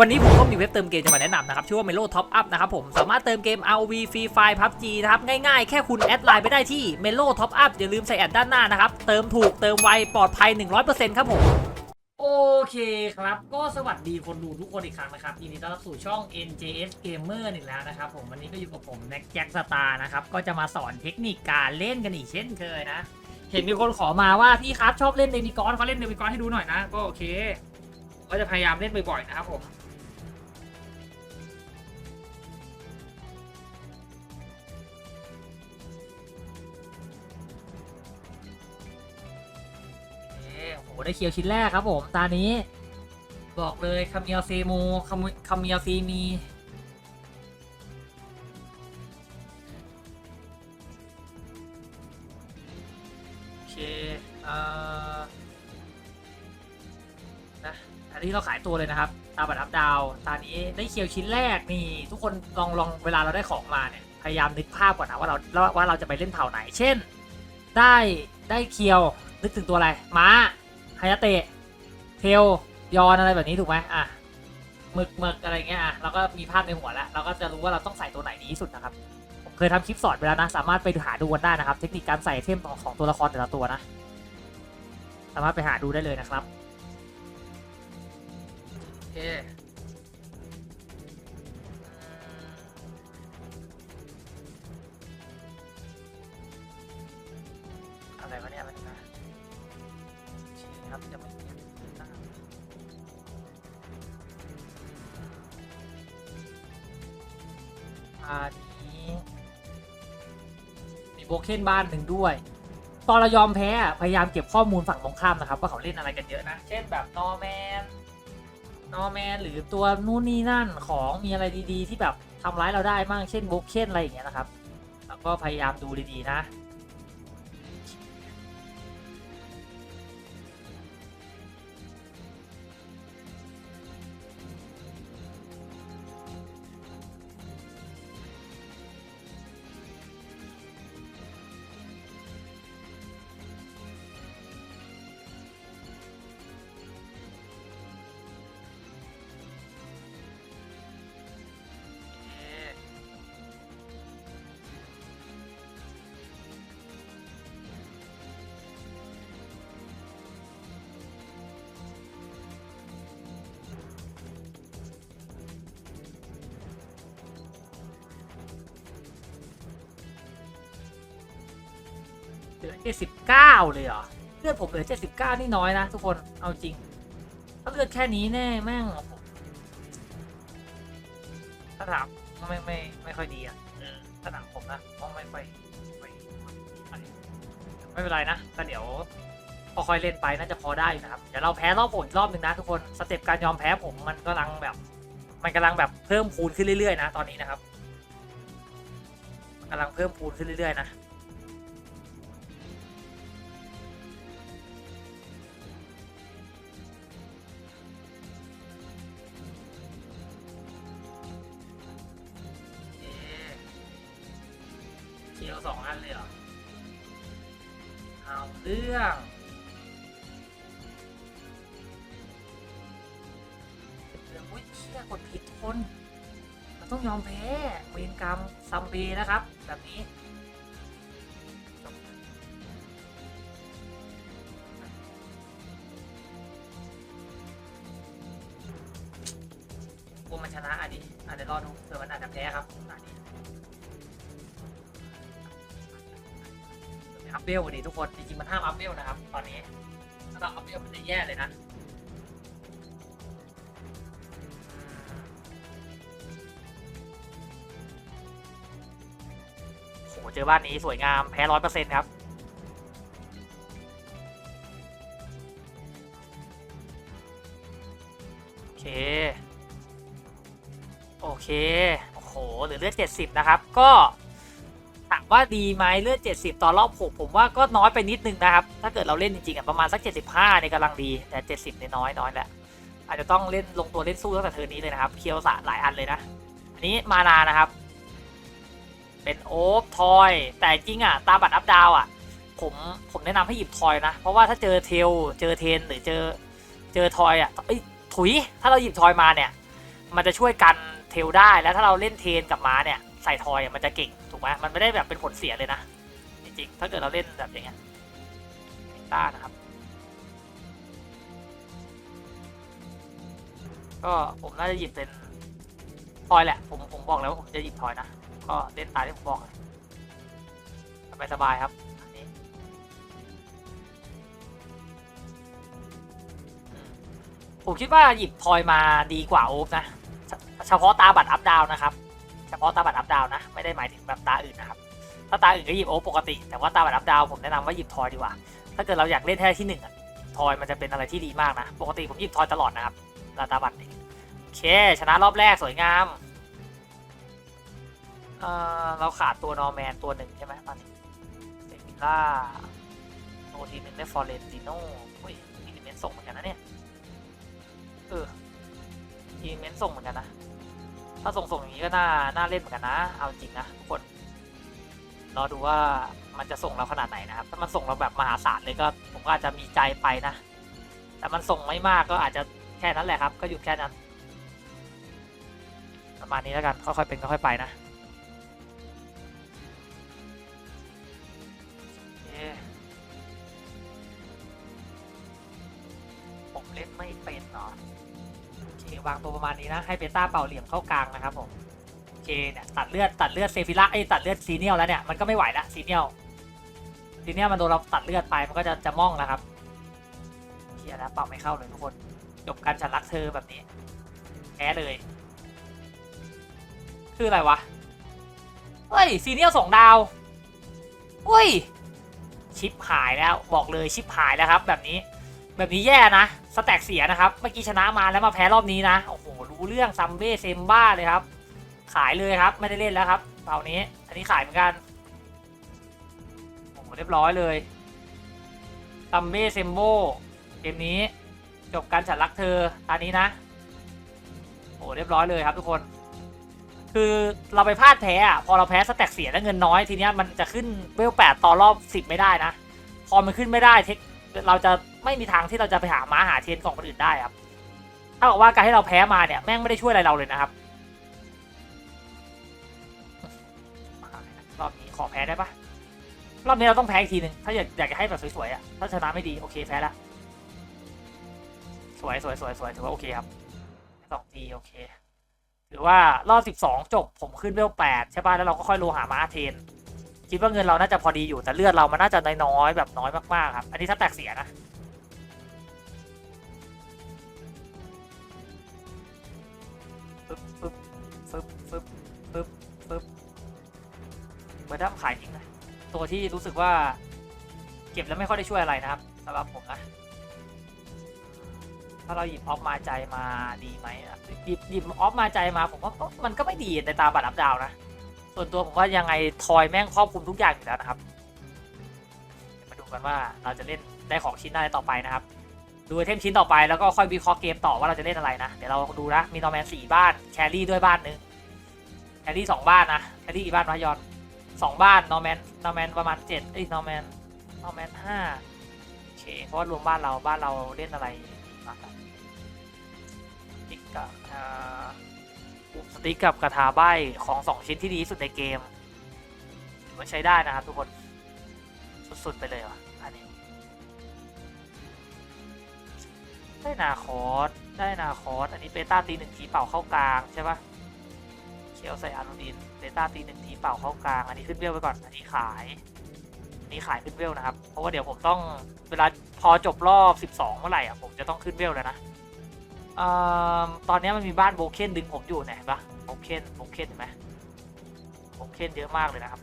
วันนี้ผมก็มีเว็บเติมเกมจะมาแนะนำนะครับ ชื่อว่า Melo Top Up นะครับผม สามารถเติมเกม ROV Free Fire PUBG นะครับ ง่ายๆ แค่คุณแอดไลน์ไปได้ที่ Melo Top Up อย่าลืมใส่แอดด้านหน้านะครับ เติมถูกเติมไว ปลอดภัย 100%ครับผม โอเคครับ ก็สวัสดีคนดูทุกคนอีกครั้งนะครับยินดีต้อนรับสู่ช่อง NJS Gamer อีกแล้วนะครับผม วันนี้ก็อยู่กับผมแน็กแจ็คสตาร์นะครับ ก็จะมาสอนเทคนิคการเล่นกันอีกเช่นเคยนะ เห็นมีคนขอมาว่าพี่ครับชอบเล่นเดมิกอนเขาเล่นเดมิกอนให้ดูหน่อยนะ ก็โอเค ก็จะพยายามเล่นบ่อยๆนะครับผม ได้เคียวชิ้นแรกครับผมตานี้ บอกเลยคาเมียลซีมูคามิคาเมียลซีมีโอเคเอ่อนะอันนี้เราขายตัวเลยนะครับ ตาบัตรอัพดาว ตานี้ได้เคียวชิ้นแรกนี่ ทุกคนลองลองเวลาเราได้ของมาเนี่ยพยายามนึกภาพก่อนนะว่าเราว่าเราจะไปเล่นเผ่าไหน เช่น ได้ได้เคียวนึกถึงตัวอะไรม้า ไฮยาเตะ เทล ยอนอะไรแบบนี้ถูกไหมอะหมึกหมึกอะไรเงี้ยอะเราก็มีภาพในหัวแล้ว เราก็จะรู้ว่าเราต้องใส่ตัวไหนดีที่สุดนะครับ ผมเคยทำคลิปสอนไปแล้วนะ สามารถไปหาดูกันได้นะครับ เทคนิคการใส่เทมของของตัวละครแต่ละตัวนะ สามารถไปหาดูได้เลยนะครับโอเค อันนี้ มีโบเคนบ้านหนึ่งด้วย ตอนเรายอมแพ้พยายามเก็บข้อมูลฝั่งตรงข้ามนะครับ ว่าเขาเล่นอะไรกันเยอะนะ เช่นแบบนอร์แมนนอร์แมนหรือตัวนู่นนี่นั่นของมีอะไรดีๆ ที่แบบทำร้ายเราได้บ้างเช่นโบเคนอะไรอย่างเงี้ยนะครับ แล้วก็พยายามดูดีๆนะ ลือเจ็ดสิบเก้าเลยเหรอเลือดผมเหลือเจ็ดสิบเก้านี่น้อยนะทุกคนเอาจริงถ้าเลือดแค่นี้แน่แม่งโอ้โหถ้าถามก็ไม่ไม่ไม่ค่อยดีอะเออถ้าถามผมนะก็ไม่ค่อยไม่ค่อยไม่เป็นไรนะก็เดี๋ยวพอค่อยเล่นไปน่าจะพอได้อยู่นะครับเดี๋ยวเราแพ้รอบโหดอีกรอบหนึ่งนะทุกคนสเต็ปการยอมแพ้ผมมันกำลังแบบ มันกำลังแบบเพิ่มคูณขึ้นเรื่อยๆนะตอนนี้นะครับมันกำลังเพิ่มคูณขึ้นเรื่อยๆนะ เลยเหรอเอาเรื่องเรื่องอุ้ยเชี่ยกดผิดทุกคนเราต้องยอมแพ้เวรกรรมซัมเบนะครับ แบบนี้ เวลดิทุกคน จริงๆมันห้ามอัพเวลนะครับ ตอนนี้ ถ้าเราอัพเวลมันจะแย่เลยนะโหเจอบ้านนี้สวยงามแพ้ร้อยเปอร์เซ็นต์ครับโอเค โอเค โอ้โหเหลือเลือด70นะครับ ก็ ถามว่าดีไหมเลือด 70 ตอนรอบ 6 ผมว่าก็น้อยไปนิดนึงนะครับ ถ้าเกิดเราเล่นจริงๆอะประมาณสัก 75เนี่ยกำลังดีแต่ 70เนี่ยน้อยน้อยแล้วอาจจะต้องเล่นลงตัวเล่นสู้ตั้งแต่เทิร์นนี้เลยนะครับ เคียวสะหลายอันเลยนะ อันนี้มานานะครับ เป็นโอ๊บทอย แต่จริงอะตามบัตรอัพดาวอะ ผมผมแนะนำให้หยิบทอยนะ เพราะว่าถ้าเจอเทลเจอเทนหรือเจอเจอทอยอะเอ้ยถุย ถ้าเราหยิบทอยมาเนี่ย มันจะช่วยกันเทลได้แล้วถ้าเราเล่นเทนกับม้าเนี่ยใส่ทอยมันจะเก่ง ถูกไหมมันไม่ได้แบบเป็นผลเสียเลยนะ จริงๆ ถ้าเกิดเราเล่นแบบอย่างเงี้ยต้านะครับ ก็ผมน่าจะหยิบเป็นทอยแหละ ผมผมบอกแล้วว่าผมจะหยิบทอยนะ ก็เล่นตามที่ผมบอกสบายสบายๆครับอันนี้ผมคิดว่าหยิบทอยมาดีกว่าโอฟนะ เฉพาะตาบัตรอัพดาวนะครับ เฉพาะตาบัตรอัพดาวนะ ไม่ได้หมายถึงแบบตาอื่นนะครับ ถ้าตาอื่นก็หยิบโอฟปกติ แต่ว่าตาบัตรอัพดาวผมแนะนำว่าหยิบทอยดีกว่า ถ้าเกิดเราอยากเล่นแค่ที่หนึ่งอะทอยมันจะเป็นอะไรที่ดีมากนะ ปกติผมหยิบทอยตลอดนะครับลาตาบัตรนี่โอเค ชนะรอบแรกสวยงามเอ่อเราขาดตัวนอร์แมนตัวหนึ่งใช่ไหมตอนนี้เซมิล่าโนทีหนึ่งได้ฟอร์เรนติโน่อุ้ยอีลิเมนต์ส่งเหมือนกันนะเนี่ย เอออีลิเมนต์ส่งเหมือนกันนะ ถ้าส่งส่งอย่างนี้ก็น่าน่าเล่นเหมือนกันนะ เอาจริงนะทุกคนรอดูว่ามันจะส่งเราขนาดไหนนะครับ ถ้ามันส่งเราแบบมหาศาลเลยก็ผมก็อาจจะมีใจไปนะ แต่มันส่งไม่มากก็อาจจะแค่นั้นแหละครับ ก็หยุดแค่นั้น ประมาณนี้แล้วกันค่อยๆเป็นค่อยๆไปนะ วางตัวประมาณนี้นะให้เบต้าเป่าเหลี่ยมเข้ากลางนะครับผมโอเคเนี่ยตัดเลือดตัดเลือดเซฟิล่าไอ้ตัดเลือดซีเนียลแล้วเนี่ยมันก็ไม่ไหวละซีเนียลซีเนียลมันโดนเราตัดเลือดไปมันก็จะจะม่องนะครับเคลียร์แล้วเป่าไม่เข้าเลยทุกคนจบการฉันรักเธอแบบนี้แพ้เลย คืออะไรวะเฮ้ยซีเนียลสองดาวเฮ้ยชิปหายแล้วบอกเลยชิปหายแล้วครับ แบบนี้แบบนี้แย่นะ สแต็กเสียนะครับ เมื่อกี้ชนะมาแล้วมาแพ้รอบนี้นะ โอ้โห รู้เรื่องซัมเบ้เซมบ้าเลยครับ ขายเลยครับ ไม่ได้เล่นแล้วครับเป่านี้ อันนี้ขายเหมือนกัน โอ้โห เรียบร้อยเลยซัมเบ้เซมโบเกมนี้ จบการฉันรักเธอตอนนี้นะ โอ้โหเรียบร้อยเลยครับทุกคน คือเราไปพลาดแพ้อะพอเราแพ้สแต็กเสียแล้วเงินน้อยทีเนี้ยมันจะขึ้นเวลแปดต่อรอบสิบไม่ได้นะ พอมันขึ้นไม่ได้เทค เราจะไม่มีทางที่เราจะไปหาม้าหาเทียนของคนอื่นได้ครับถ้าบอกว่าการให้เราแพ้มาเนี่ยแม่งไม่ได้ช่วยอะไรเราเลยนะครับรอบนี้ขอแพ้ได้ปะรอบนี้เราต้องแพ้อีกทีหนึ่งถ้าอยากอยากจะให้แบบสวยๆอะถ้าชนะไม่ดีโอเคแพ้ละสวยสวยสวยสวยถือว่าโอเคครับสองทีโอเคหรือว่ารอบ12จบผมขึ้นเวล8ใช่ป่ะแล้วเราก็ค่อยโลหามาเทน คิดว่าเงินเราน่าจะพอดีอยู่แต่เลือดเรามันน่าจะน้อยๆแบบน้อยมากๆครับอันนี้ถ้าแตกเสียนะปึ๊บปึ๊บปึ๊บปึ๊บปึ๊บปึ๊บเบอร์ดัมขายทิ้งนะตัวที่รู้สึกว่า เก็บแล้วไม่ค่อยได้ช่วยอะไรนะครับสำหรับผมนะถ้าเราหยิบออฟมาใจมาดีไหมอะหยิบหยิบออฟมาใจมาผมว่าก็มันก็ไม่ดีในตาบัตรอัพดาวนะ ส่วนตัวผมว่ายังไงทอยแม่งครอบคลุมทุกอย่างอยู่แล้วนะครับมาดูกันว่าเราจะเล่นได้ของชิ้นอะไรต่อไปนะครับ ดูไอเทมชิ้นต่อไปแล้วก็ค่อยวิเคราะห์เกมต่อว่าเราจะเล่นอะไรนะ เดี๋ยวเราดูนะ มีนอร์แมนสี่บ้าน แครี่ด้วยบ้านหนึ่งแครี่สองบ้านนะ แครี่กี่บ้านวะยอนสองบ้าน นอร์แมน นอร์แมนประมาณเจ็ดเอ้ย นอร์แมน นอร์แมนห้าโอเค เพราะว่ารวมบ้านเรา บ้านเราเล่นอะไรบ้างครับสติ๊กกับอ่า สติ๊กกับกระทาใบของสองชิ้นที่ดีที่สุดในเกมถือว่าใช้ได้นะครับทุกคน สุดๆไปเลยว่ะอันนี้ ได้นาคอสได้นาคอสอันนี้เบต้าตีหนึ่งทีเป่าเข้ากลางใช่ปะเคียวใส่อารูดินเบต้าตีหนึ่งทีเป่าเข้ากลาง อันนี้ขึ้นเวลไปก่อน อันนี้ขาย อันนี้ขายขึ้นเวลนะครับ เพราะว่าเดี๋ยวผมต้องเวลาพอจบรอบ 12 เมื่อไหร่อะผมจะต้องขึ้นเวลแล้วนะ เอ่อตอนนี้มันมีบ้านโบเคนดึงผมอยู่เนี่ยเห็นปะโบเคนโบเคนเห็นไหมโบเคนเยอะมากเลยนะครับ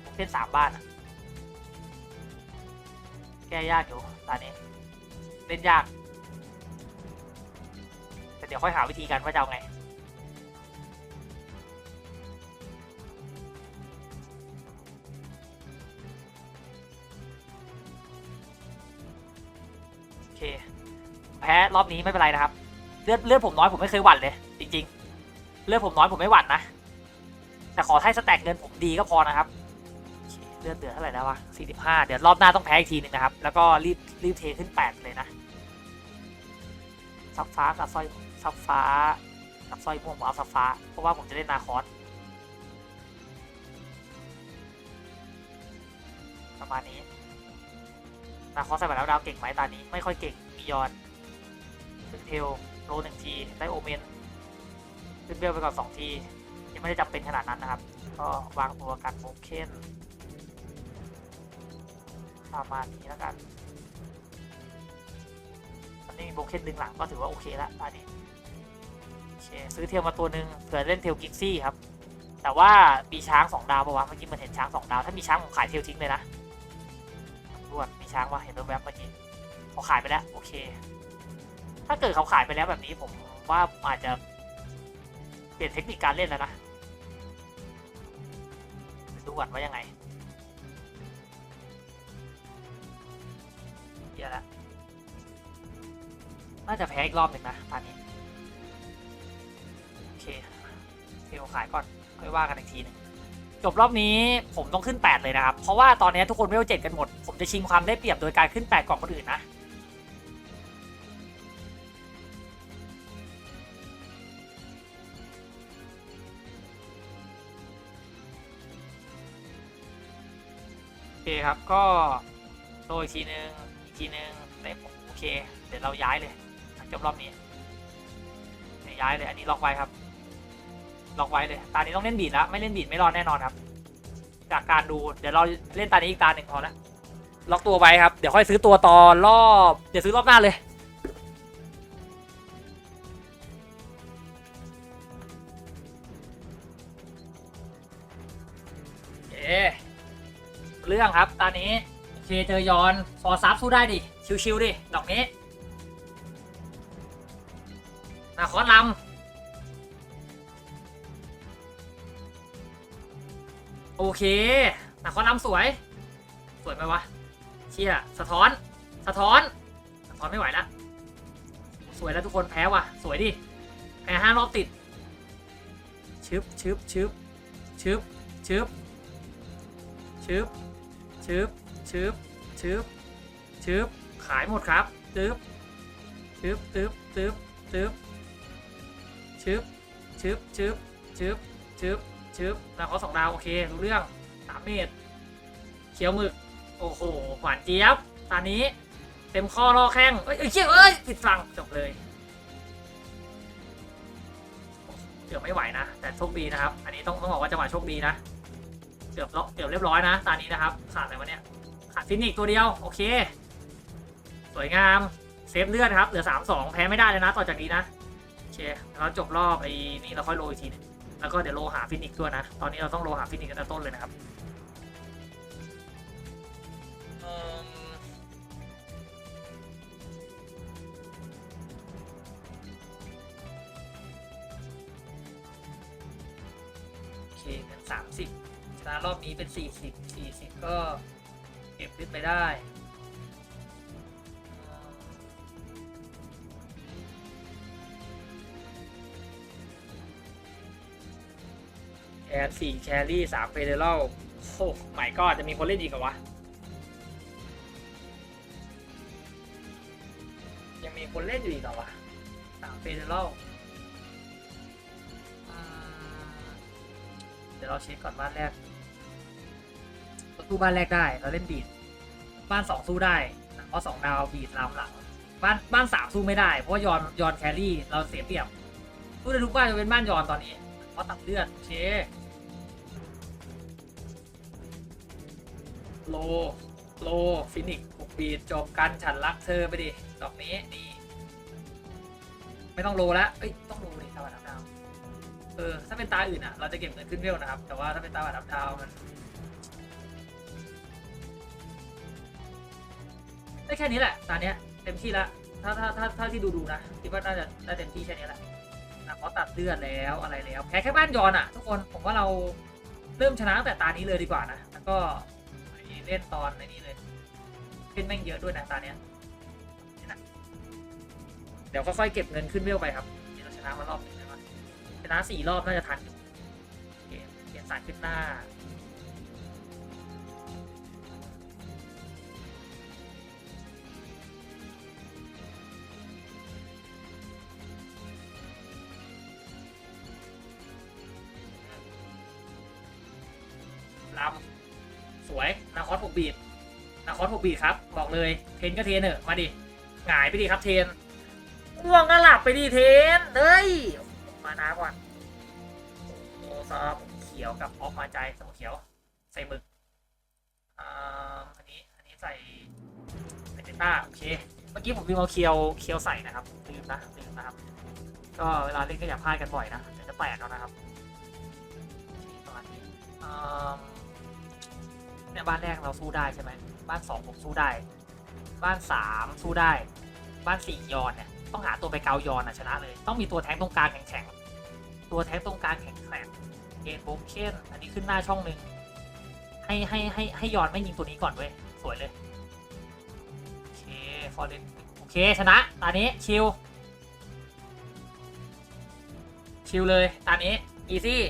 โบเคนสามบ้านอะแก้ยากอยู่ตอนนี้เล่นยากแต่เดี๋ยวค่อยหาวิธีกันว่าจะเอาไง แพ้รอบนี้ไม่เป็นไรนะครับ เลือดเลือดผมน้อยผมไม่เคยหวั่นเลย จริง ๆ เลือดผมน้อยผมไม่หวั่นนะ แต่ขอให้สแต็กเงินผมดีก็พอนะครับ เลือดเหลือเท่าไหร่แล้ววะ45เดี๋ยวรอบหน้าต้องแพ้อีกทีหนึงนะครับ แล้วก็รีบรีบเทขึ้น8เลยนะซับฟ้ากับสร้อยซับฟ้ากับสร้อยม่วงผมเอาซับฟ้า เพราะว่าผมจะเล่นนาคอสประมาณนี้นาคอสใส่ไปแล้วดาวเก่งไหมตอนนี้ไม่ค่อยเก่งมียอนึ้นเทลโลหนึ่งทีได้โอเมนขึ้นเบลไปก่อนสองที ยังไม่ได้จำเป็นขนาดนั้นนะครับ ก็วางตัวกันโมเคนประมาณนี้แล้วกันมันไม่มีโบเคนดึงหลังก็ถือว่าโอเคแล้วตอนนี้โอเคซื้อเทลมาตัวหนึ่งเผื่อเล่นเทลกิกซี่ครับ แต่ว่ามีช้างสองดาวปะวะเมื่อกี้มันเห็นช้างสองดาว ถ้ามีช้างผมขายเทลทิ้งเลยนะรวดมีช้างวะเห็นแวบเมื่อกี้เขาขายไปแล้วโอเค ถ้าเกิดเขาขายไปแล้วแบบนี้ผมว่าอาจจะเปลี่ยนเทคนิคการเล่นแล้วนะดูก่อนว่ายังไงเยอะแล้วน่าจะแพ้อีกรอบหนึ่งนะตอนนี้โอเคเทลขายก่อนค่อยว่ากันอีกทีหนึงจบรอบนี้ผมต้องขึ้น 8 เลยนะครับ เพราะว่าตอนนี้ทุกคนไม่เอาเจ็ดกันหมด ผมจะชิงความได้เปรียบโดยการขึ้น 8ก่อนคนอื่นนะ ครับ ก็โดยอีกทีนึงอีกทีนึงได้ผมโอเค เดี๋ยวเราย้ายเลยหลังจบรอบนี้เดี๋ยวย้ายเลย อันนี้ล็อกไว้ครับ ล็อกไว้เลย ตานี้ต้องเล่นบีดแล้วไม่เล่นบีดไม่รอดแน่นอนครับ จากการดู เดี๋ยวเราเล่นตานี้อีกตาหนึ่งพอละล็อกตัวไว้ครับ เดี๋ยวค่อยซื้อตัวตอนรอบ เดี๋ยวซื้อรอบหน้าเลยโอ เรื่องครับ ตอนนี้เคเจอยอนฟอร์ซับสู้ได้ดิ ชิวๆดิ ดอกนี้นาคอสลำโอเคนาคอสลำสวย สวยไหมวะ เชี่ย สะท้อน สะท้อน สะท้อนไม่ไหวละ สวยแล้วทุกคนแพ้ว่ะ สวยดิ แพ้ห้ารอบติด ชึบชึบชึบชึบชึบ ชึบชึบชึบชึบขายหมดครับชึบชึบชึบชึบชึบชึบชึบชึบชึบชึบชึบแล้วขาสองดาว โอเค รู้เรื่องสามเมตรเขียวหมึก โอ้โห หวานเจี๊ยบ ตอนนี้ เต็มข้อล่อแข้งเอ้ยเอ้ยเชี่ยเอ้ยผิดฝั่งจบเลยเกือบไม่ไหวนะ แต่โชคดีนะครับ อันนี้ต้องต้องบอกว่าจังหวะโชคดีนะ เกือบเกือบเรียบร้อยนะตอนนี้นะครับ ขาดอะไรวะเนี่ย ขาดฟินิกตัวเดียว โอเค สวยงาม เซฟเลือดครับ เหลือ 3 2 แพ้ไม่ได้เลยนะ ต่อจากนี้นะ โอเคเราจบรอบไอ้นี่เราค่อยโรยอีกทีนึงแล้วก็เดี๋ยวโลหาฟินิกด้วยนะ ตอนนี้เราต้องโลหาฟินิกกันต้นเลยนะครับ รอบนี้เป็นสี่สิบสี่สิบก็เก็บขึ้นไปได้แอนสี่แครี่สามเฟเดรัลโอ้ใหม่ก็จะมีคนเล่นอีกเหรอวะ ยังมีคนเล่นอยู่อีกเหรอวะสามเฟเดรัลเดี๋ยวเราเช็คก่อนบ้านแรก สู้บ้านแรกได้เราเล่นบีดบ้านสองสู้ได้เพราะสองดาวบีดลามหลังบ้านบ้านสามสู้ไม่ได้ เพราะยอนยอนแครี่เราเสียเปรียบสู้ได้ทุกบ้านจะเป็นบ้านยอนตอนนี้เพราะตัดเลือดโอเคโลโลฟินิกหกบีดจบกันฉันรักเธอไปดิดอกนี้ดีไม่ต้องโลแล้วเอ้ยต้องโลเลยตาบัดดาวเออถ้าเป็นตาอื่นอะเราจะเก็บเงินขึ้นเวลนะครับ แต่ว่าถ้าเป็นตาบัดดาวมัน ได้แค่นี้แหละตาเนี้ยเต็มที่ละถ้าถ้าถ้าถ้าที่ดูดูนะคิดว่าน่าจะได้เต็มที่แค่นี้แหละนะเพราะตัดเลือดแล้วอะไรแล้วแพ้แค่บ้านยอนอะ ทุกคนผมว่าเราเริ่มชนะตั้งแต่ตานี้เลยดีกว่านะแล้วก็เล่นตอนในนี้เลยเล่นแม่งเยอะด้วยนะตาเนี้ยเดี๋ยวค่อยๆเก็บเงินขึ้นเวลไปครับเราชนะมารอบหนึงแล้วชนะสี่รอบน่าจะทันโอเคเขียนสารขึ้นหน้า 6บีดนาคอส6บีทครับ บอกเลย เทนก็เทนเถอะ มาดิ หงายไปดิครับเทนง่วงก็หลับไปดิเทน เฮ้ย มานาก่อนโอ้ซอบเขียวกับออกมาใจสมเขียว ใส่หมึกอ่าอันนี้ อันนี้ใส่เบเตต้าโอเค เมื่อกี้ผมลืมเอาเคียว เคียวใส่นะครับลืมนะลืมนะครับ ก็เวลาเล่นก็อย่าพลาดกันบ่อยนะเดี๋ยวจะแตกเอานะครับประมาณนี้อ่า เนี่ยบ้านแรกเราสู้ได้ใช่ไหมบ้านสองผมสู้ได้ บ้านสามสู้ได้ บ้านสี่ยอนเนี่ยต้องหาตัวไปเกายอนอะชนะเลย ต้องมีตัวแทงตรงกลางแข็งๆตัวแทงตรงกลางแข็งๆเกนโบเคนอันนี้ขึ้นหน้าช่องหนึ่งให้ให้ให้ให้ยอนไม่ยิงตัวนี้ก่อนเว้ยสวยเลยโอเคฟอร์เรนโอเคชนะตอนนี้ชิลชิลเลยตามนี้อีซี่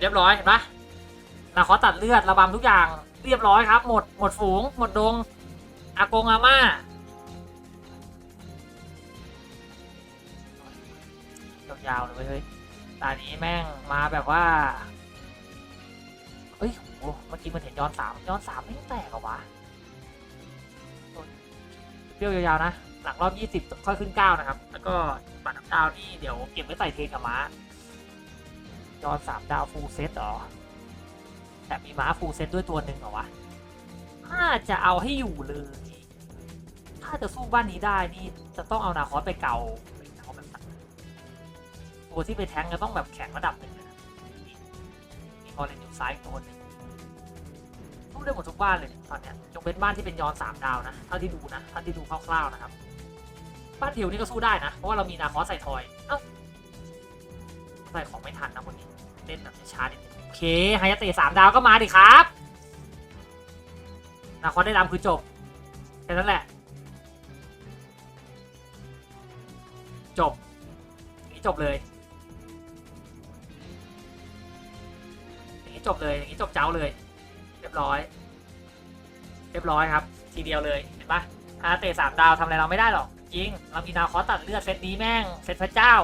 เรียบร้อยเห็นปะ นาคอตัดเลือดระบำทุกอย่างเรียบร้อยครับ หมดหมดฝูง หมดดงอากงอาม่ายาวๆเลยเว้ยเฮ้ยตอนนี้แม่งมาแบบว่าเอ้ยโอ้เมื่อกี้มันเห็นย้อนสามย้อนสามไม่แตกหรอวะเปรี้ยวยาวๆนะ หลังรอบ20ค่อยขึ้น9นะครับ แล้วก็บัตรน้ำดาวนี่เดี๋ยวเก็บไว้ใส่เทนกับม้าจอนสามดาวฟูลเซตเหรอ แต่มีม้าฟูลเซตด้วยตัวหนึ่งเหรอวะ ถ้าจะเอาให้อยู่เลย ถ้าจะสู้บ้านนี้ได้นี่จะต้องเอานาคอสไปเกาไปเกาแบบนั้นตัวที่ไปแทงก็ต้องแบบแข็งระดับหนึ่งนะมีคอเลนอยู่ซ้ายตัวหนึ่งสู้ได้หมดทุกบ้านเลยตอนเนี้ยยกเว้นบ้านที่เป็นยอนสามดาวนะเท่าที่ดูนะเท่าที่ดูคร่าวๆนะครับบ้านทิวนี่ก็สู้ได้นะ เพราะว่าเรามีนาคอสใส่ทอย เอ้าใส่ของไม่ทันนะคนนี้ เล่นแบบช้าๆนิดนึง เคไฮยาเตะสามดาวก็มาดิครับนาคอสได้ดำคือจบแค่นั้นแหละ จบนี้จบเลยนี้จบเลยนี้จบเจ้าเลย เรียบร้อย เรียบร้อยครับ ทีเดียวเลยเห็นปะฮาเตะสามดาวทำอะไรเราไม่ได้หรอกจริงเรามีดาคอตัดเลือดเซตนี้แม่งเซตพระเจ้า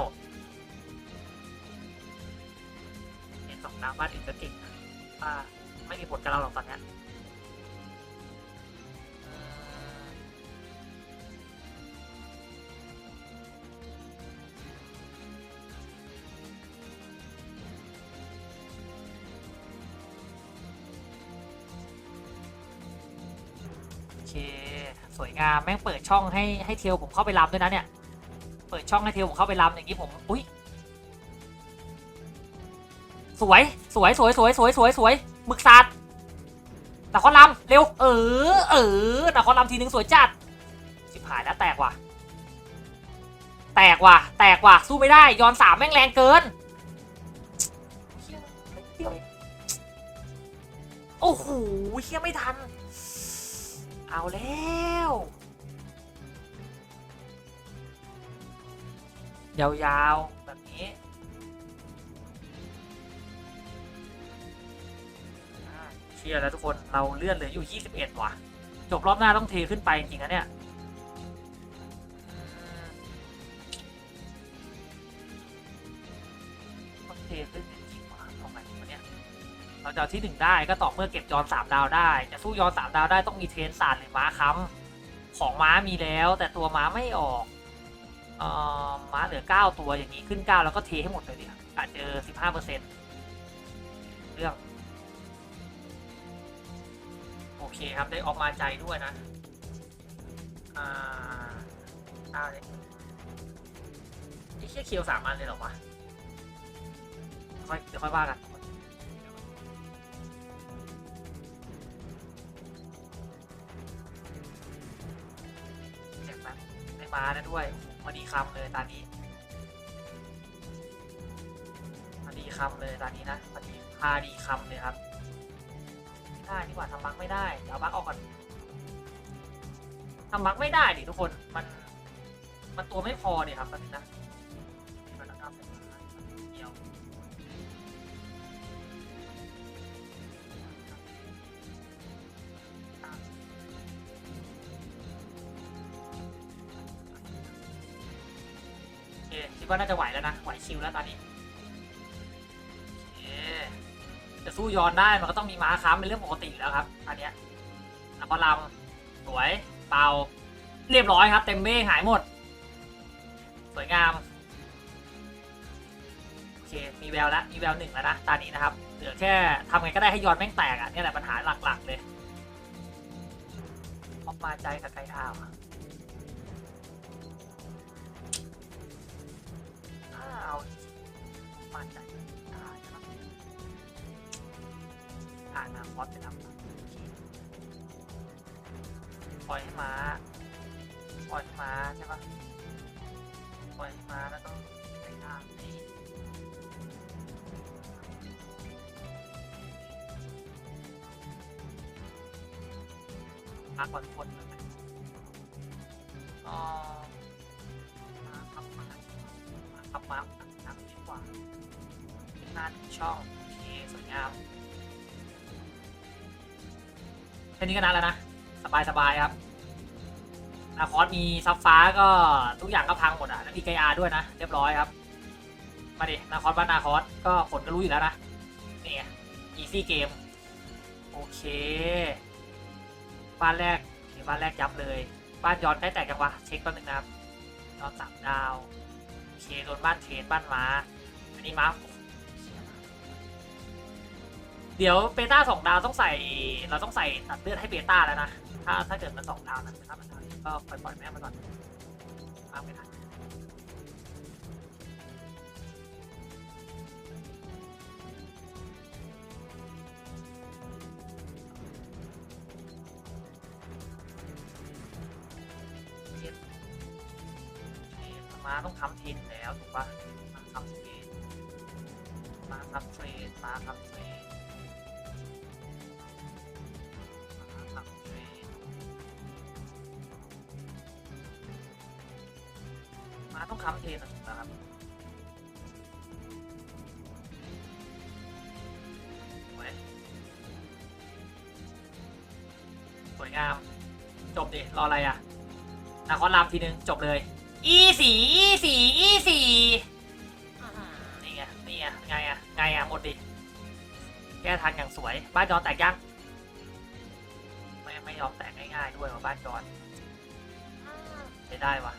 เห็นสองดาวบ้านอื่นก็เก่งว่าไม่มีผลกับเราหรอกตอนนี้โอเคสวยงามแม่งเปิดช่องให้ให้เทลผมเข้าไปรำด้วยนะเนี่ย เปิดช่องให้เทลผมเข้าไปรำอย่างนี้ผม อุ้ย สวย สวย สวย สวย สวย สวย สวยมึกสัตว์นาคอลำเร็ว เออ เออนาคอลำทีนึงสวยจัดชิบหายแล้วแตกว่ะ แตกว่ะ แตกว่ะ สู้ไม่ได้ย้อนสามแม่งแรงเกิน โอ้โหเฮียไม่ทัน เอาแล้วยาวๆ แบบนี้ ชียร์แล้วทุกคนเราเลื่อนเหลืออยู่ 21 ว่ะ จบรอบหน้าต้องเทขึ้นไปจริงๆนะเนี่ยต้องเทขึ้นจริงๆว่ะทำไมวะเนี่ยเราจะเอที่หนึ่งได้ก็ต่อเมื่อเก็บยอนสามดาวได้ จะสู้ยอนสามดาวได้ต้องมีเทนสารหรือม้าค้ำของม้ามีแล้ว แต่ตัวม้าไม่ออกเอ่อม้าเหลือเก้าตัวอย่างนี้ขึ้นเก้าแล้วก็เทให้หมดเลยดิอาจเจอสิบห้าเปอร์เซ็นต์เรื่อง เคครับได้ออกมาใจด้วยนะ อ่าเอาเลยไอ้เคียเคียวสามอันเลยเหรอวะค่อยเดี๋ยวค่อยว่ากันเจ็บแบบไม่มาแล้วด้วยพอดีคำเลยตอนนี้พอดีคำเลยตอนนี้นะพอดีพาดีคำเลยครับ ได้นี่หว่าทำบักไม่ได้เดี๋ยวเอาบักออกก่อนทำบักไม่ได้ดิทุกคนมันมันตัวไม่พอเนี่ยครับตอนนี้นะมันนะครับเดียวโอเคคิดว่าน่าจะไหวแล้วนะไหวชิวแล้วตอนนี้ สู้ยอนได้มันก็ต้องมีม้าค้ำเป็นเรื่องปกติแล้วครับ อันเนี้ยนครลำสวยเปล่าเรียบร้อยครับ เต็มเบ้หายหมด สวยงามโอเคมีแววแล้วมีแววหนึ่งแล้วนะตอนนี้นะครับเหลือแค่ทำไงก็ได้ให้ยอนแม่งแตกอะนี่แหละปัญหาหลักๆเลยออกมาใจกับไกอ้าว อ่านนะพอดไปทำปล่อยให้ม้าปล่อยให้ม้าใช่ปะปล่อยให้ม้าแล้วก็ไก่อ้าวนี่มากกว่าทุกคนเลยก็มาขับมามาขับมาทางดีกว่านหน้าที่ช่องโอเคสวยงาม แค่นี้ก็นานแล้วนะ สบายสบายๆครับนาคอสมีซับฟ้าก็ทุกอย่างก็พังหมดอะแล้วมีไกอาด้วยนะ เรียบร้อยครับ มาดินาคอสบ้านนาคอสก็ผลก็รู้อยู่แล้วนะ นี่ไงอีซี่เกม โอเค บ้านแรกบ้านแรกยับเลย บ้านย้อนได้แตกยังวะเช็คแป๊บนึงนะครับย้อนสามดาว โอเค โดนบ้านเทรดบ้านม้า อันนี้ม้า เดี๋ยวเบต้าสองดาวต้องใส่เราต้องใส่ตัดเลือดให้เบต้าแล้วนะ ถ้าถ้าเกิดมันสองดาวนะถ้ามันดาก็ปล่อยปล่อยแม่งไปก่อนมาไม่ทัน งาม จบดิรออะไรอะนาคอนรามทีนึง จบเลย อีสีอีสีอีสีอื้อหือนี่ไงนี่ไงไงอะไงอะหมดดิแก้ทันอย่างสวย บ้านจอแตกยังไม่ไม่ยอมแตกง่ายๆด้วยว่าบ้านยอนไม่ได้วะ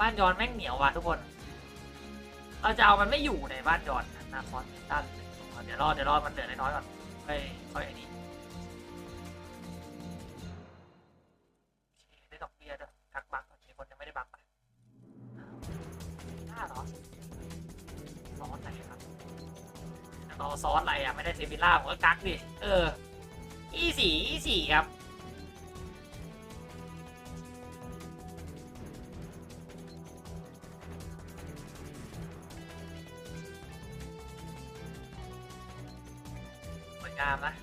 บ้านยอนแม่งเหนียวว่ะทุกคนเราจะเอามันไม่อยู่ในบ้านยอนนะนาคอนตันเดี๋ยวรอเดี๋ยวรอมันเดือดน้อยๆก่อนค่อยค่อยไอ้นี่โล่าผมก็กักดิเอออีสี่อีสี่ครับสวยงามนะ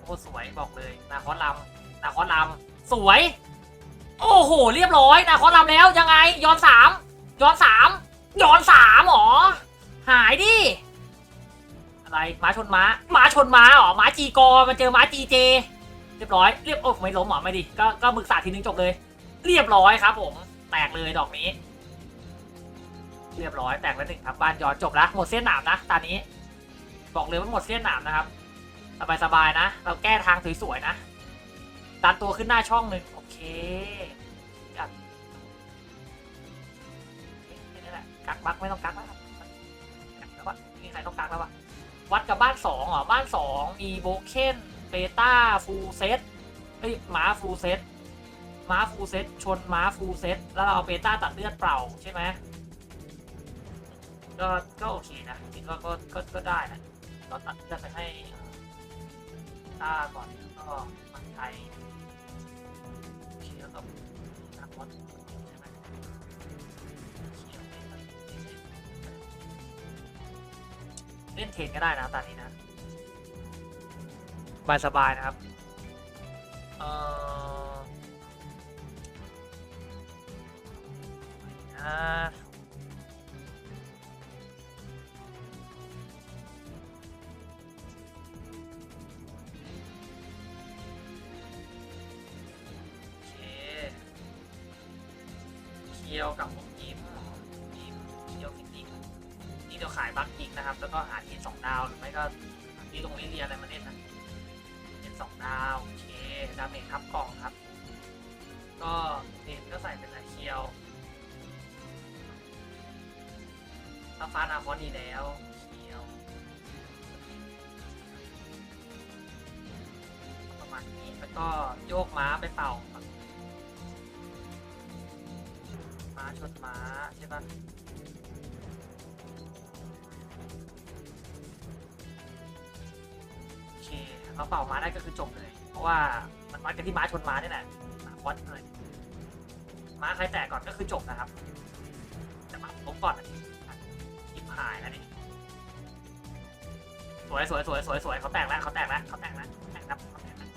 โอ้สวยบอกเลยนาคอสลำนาคอสลำสวย โอ้โห เรียบร้อยนาคอสลำแล้วยังไงย้อนสามย้อนสามย้อนสามหรอหายดิ อะไรม้าชนม้าม้าชนม้าเหรอม้าจีกอมาเจอม้าจีเจเรียบร้อยเรียบโอ้ไม่ล้มหรอไม่ดิก็ก็มึกษาทีนึงจบเลย เรียบร้อยครับ ผม แตกเลยดอกนี้ เรียบร้อยแตกแล้วหนึ่งครับบ้านยอนจบล้วหมดเส้นหนามนะตอนนี้ บอกเลยว่าหมดเส้นหนามนะครับสบายๆนะ เราแก้ทางสวยๆนะดันตัวขึ้นหน้าช่องหนึ่งโอเคจัดโอเคแค่นี้แหละกักบักไม่ต้องกักแล้วครับกักแล้ววะไม่มีใครต้องกักแล้ววะ วัดกับบ้านสองเหรอบ้านสองมีโบเคนเบต้าฟูลเซตเอ้ยม้าฟูลเซตม้าฟูลเซตชนม้าฟูลเซตแล้วเราเอาเบต้าตัดเลือดเปล่าใช่ไหมก็ก็โอเคนะจริงๆก็ก็ก็ก็ได้นะเราตัดเลือดไปให้ต้าก่อนแล้วก็มันไทยโอเคแล้วก็นักบอ เล่นเทรนก็ได้นะตอนนี้นะบายสบายนะครับเอ่อน่าโอ ถ้าฟานาคอนดีแล้วเคียวประมาณนี้แล้วก็โยกม้าไปเป่าครับม้าชนม้าใช่ปะโอเคเราเป่าม้าได้ก็คือจบเลย เพราะว่ามันวัดกันที่ม้าชนม้านี่แหละม้าวัดเลยม้าใครแตกก่อนก็คือจบนะครับ แต่ม้าผมก่อนนะ ทิมหายแล้วนี่สวยสวยสวยสวยสวยเขาแตกแล้วเขาแตกแล้วเขาแตกแล้วแตกครับเขาแตกแล้ว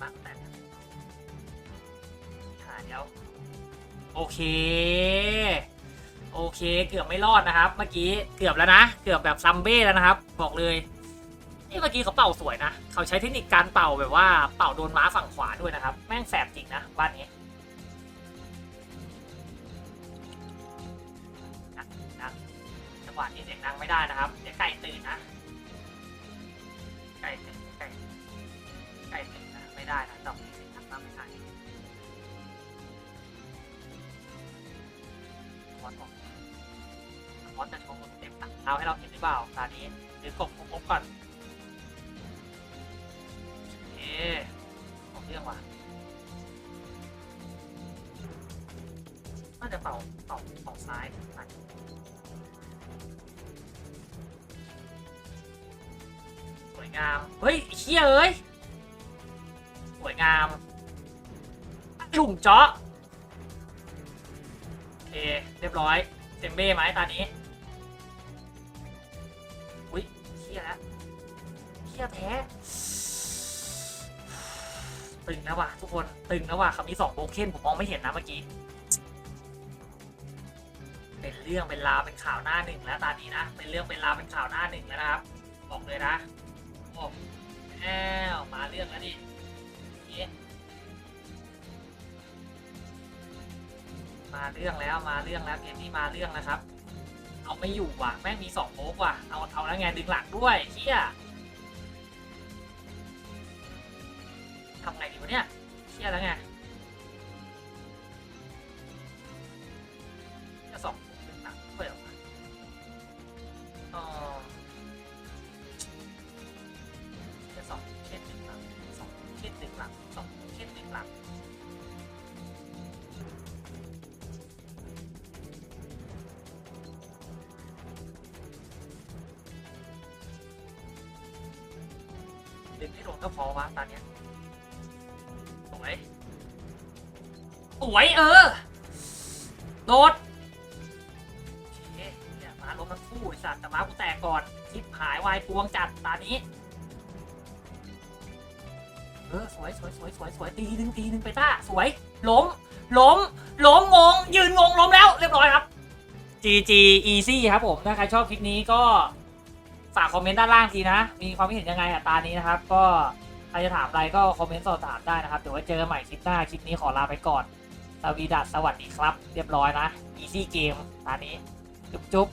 มาแต่หาเดียวโอเค โอเคเกือบไม่รอดนะครับ เมื่อกี้เกือบแล้วนะ เกือบแบบซัมเบ้แล้วนะครับ บอกเลยนี่เมื่อกี้เขาเป่าสวยนะ เขาใช้เทคนิคการเป่าแบบว่าเป่าโดนม้าฝั่งขวาด้วยนะครับ แม่งแสบจริงนะบ้านนี้ จังหวะนี้เสียงดังไม่ได้นะครับ เดี๋ยวไก่ตื่นนะ ไก่ตื่นไก่ใกล้ถึงนะไม่ได้นะดอกนี้สิครับไม่ได้มอสบอกมอสจะโชว์เต็มตักเท้าให้เราเห็นหรือเปล่าตอนนี้หรือกบกบก่อนเอ๊ผมเรื่องว่ะน่าจะเป่าเป่าเป่าซ้ายนะสวย งาม เฮ้ยเชี่ยเอ้ย สวยงามหลุมเจาะโอเคเรียบร้อยเซมเบ้ไหมตอนนี้ อุ้ยเชี่ยแล้วเชี่ยแท้ตึงนะว่ะทุกคนตึงนะว่ะเขามีสองโบเคนผมมองไม่เห็นนะเมื่อกี้ เป็นเรื่องเป็นราวเป็นข่าวหน้าหนึ่งแล้วตอนนี้นะ เป็นเรื่องเป็นราวเป็นข่าวหน้าหนึ่งแล้วนะครับ บอกเลยนะ โอ้แอ้วมาเรื่องแล้วดิมาเรื่องแล้วมาเรื่องแล้วเกมนี้มาเรื่องนะครับ เอาไม่อยู่ว่ะแม่งมีสองโมกว่ะเอาเอาแล้วไงดึงหลักด้วยเฮียทำไงดีวะเนี่ยเฮียแล้วไง สดึงหลังสองเคสดึงหลังดึงให้ลงก็พอวะตอนเนี้ยสวยสวยเออ โดดโอเคเนี่ยมาลงทั้งคู่ไอ้สัตว์แต่มากูแตกก่อนคลิปหายวายพวงจัดตอนนี้ วยสวยสวยสวยสวยตีหนึ่งตีหนึ่งไปต้าสวยล้มล้มล้มงง ยืนงงล้มแล้วเรียบร้อยครับ GG easy ครับผมถ้าใครชอบคลิปนี้ก็ฝากคอมเมนต์ด้านล่างทีนะ มีความคิดเห็นยังไงอะตานี้นะครับ ก็ใครจะถามอะไรก็คอมเมนต์สอบถามได้นะครับ เดี๋ยวไว้เจอกันใหม่คลิปหน้า คลิปนี้ขอลาไปก่อนสวีดัสสวัสดีครับ เรียบร้อยนะ easy game ตานี้ จุ๊บจุ๊บ